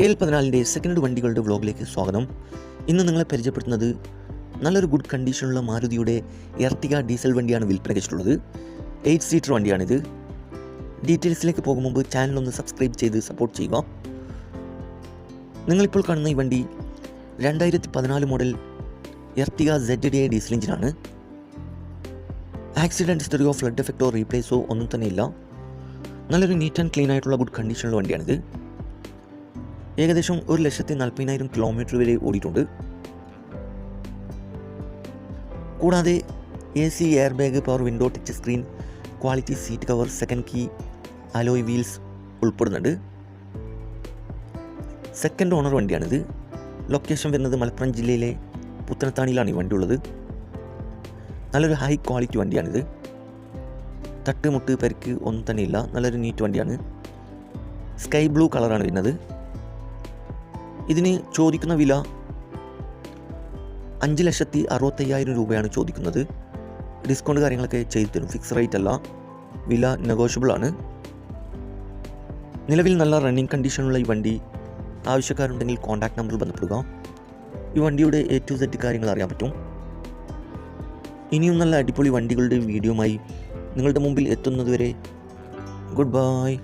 K L പതിനാലിന്റെ second വണ്ടികളുടെ വ്ളോഗിലേക്ക് സ്വാഗതം. ഇന്ന് നിങ്ങളെ പരിചയപ്പെടുത്തുന്നത് നല്ലൊരു ഗുഡ് കണ്ടീഷനുള്ള മാരുതിയുടെ എർട്ടിക ഡീസൽ വണ്ടിയാണ് വിൽപ്പന വെച്ചിട്ടുള്ളത് എയ്റ്റ് സീറ്റർ വണ്ടിയാണിത്. ഡീറ്റെയിൽസിലേക്ക് പോകും മുമ്പ് ചാനലൊന്ന് സബ്സ്ക്രൈബ് ചെയ്ത് സപ്പോർട്ട് ചെയ്യുക. നിങ്ങളിപ്പോൾ കാണുന്ന ഈ വണ്ടി രണ്ടായിരത്തി പതിനാല് model Ertiga Z D diesel എഞ്ചിനാണ് ആക്സിഡന്റ് ഹിസ്റ്ററിയോ ഫ്ലഡ് എഫക്റ്റോ റീപ്ലേസോ ഒന്നും തന്നെ ഇല്ല. നല്ലൊരു നീറ്റ് ആൻഡ് ക്ലീൻ ആയിട്ടുള്ള ഗുഡ് കണ്ടീഷനുള്ള വണ്ടിയാണിത്. ഏകദേശം ഒരു ലക്ഷത്തി നാൽപ്പതിനായിരം കിലോമീറ്റർ വരെ ഓടിയിട്ടുണ്ട്. കൂടാതെ A C air bag power window touch screen quality seat cover second key alloy wheels ഉൾപ്പെടുന്നുണ്ട്. സെക്കൻഡ് ഓണർ വണ്ടിയാണിത്. ലൊക്കേഷൻ വരുന്നത് മലപ്പുറം ജില്ലയിലെ പുത്തനത്താണിയിലാണ് ഈ വണ്ടി ഉള്ളത് നല്ലൊരു ഹൈ ക്വാളിറ്റി വണ്ടിയാണിത്. തട്ടുമുട്ട് പരിക്ക് ഒന്നും തന്നെ ഇല്ല നല്ലൊരു നീറ്റ് വണ്ടിയാണ്. സ്കൈ ബ്ലൂ കളറാണ് വരുന്നത്. ഇതിന് ചോദിക്കുന്ന വില അഞ്ച് ലക്ഷത്തി അറുപത്തയ്യായിരം രൂപയാണ് ചോദിക്കുന്നത്. ഡിസ്കൗണ്ട് കാര്യങ്ങളൊക്കെ ചെയ്തു തരും. ഫിക്സ് റേറ്റ് അല്ല. വില നെഗോഷ്യബിൾ ആണ്. നിലവിൽ നല്ല റണ്ണിങ് കണ്ടീഷനുള്ള ഈ വണ്ടി ആവശ്യക്കാരുണ്ടെങ്കിൽ കോൺടാക്ട് നമ്പറിൽ ബന്ധപ്പെടുക. ഈ വണ്ടിയുടെ എ ടു സെറ്റ് കാര്യങ്ങൾ അറിയാൻ പറ്റും. ഇനിയും നല്ല അടിപൊളി വണ്ടികളുടെ വീഡിയോമായി നിങ്ങളുടെ മുമ്പിൽ എത്തുന്നതുവരെ ഗുഡ് ബൈ